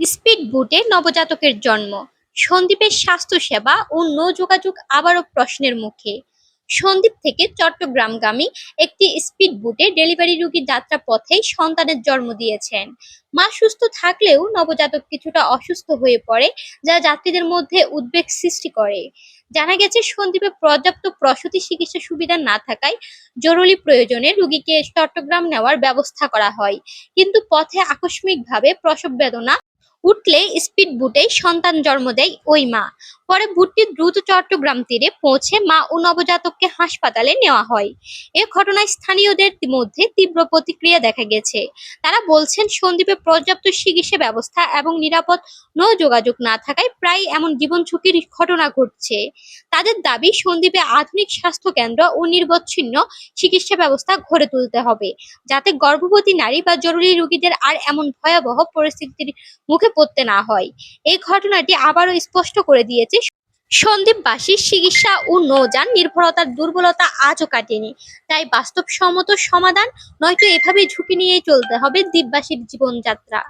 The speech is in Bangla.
স্পিড বুটে নবজাতকের জন্ম। সন্দ্বীপের স্বাস্থ্যসেবা ও নৌ যোগাযোগ আবারও প্রশ্নের মুখে। সন্দ্বীপ থেকে চট্টগ্রামগামী একটি স্পিড বুটে ডেলিভারি রোগী যাত্রা পথেই সন্তানের জন্ম দিয়েছেন। মা সুস্থ থাকলেও নবজাতক কিছুটা অসুস্থ হয়ে পড়ে, যা যাত্রীদের মধ্যে উদ্বেগ সৃষ্টি করে। জানা গেছে সন্দ্বীপে পর্যাপ্ত প্রসূতি চিকিৎসা সুবিধা না থাকায় জরুরি প্রয়োজনে রোগীকে চট্টগ্রাম নেওয়ার ব্যবস্থা করা হয়। কিন্তু পথে আকস্মিকভাবে প্রসব বেদনা উঠলে স্পিড বুটেই সন্তান জন্ম দেয় ওই মা। পরে বুটটি দ্রুত চট্টগ্রাম তীরে পৌঁছে মা ও নবজাতককে হাসপাতালে নেওয়া হয়। এ ঘটনায় স্থানীয়দের মধ্যে তীব্র প্রতিক্রিয়া দেখা গেছে। তারা বলছেন, সন্দ্বীপে পর্যাপ্ত চিকিৎসা ব্যবস্থা এবং নিরাপদ নৌ যোগাযোগ না থাকায় প্রায় এমন জীবন ঝুঁকির ঘটনা ঘটছে। তাদের দাবি, সন্দ্বীপে আধুনিক স্বাস্থ্য কেন্দ্র ও নির্বচ্ছিন্ন চিকিৎসা ব্যবস্থা গড়ে তুলতে হবে, যাতে গর্ভবতী নারী বা জরুরি রোগীদের আর এমন ভয়াবহ পরিস্থিতির মুখে পড়তে না হয়। এই ঘটনাটি আবারও স্পষ্ট করে দিয়েছে সন্দ্বীপবাসীর চিকিৎসা ও নৌযান নির্ভরতার দুর্বলতা আজও কাটেনি। তাই বাস্তবসম্মত সমাধান নয়তো এভাবে ঝুঁকি নিয়ে চলতে হবে দ্বীপবাসীর জীবনযাত্রা।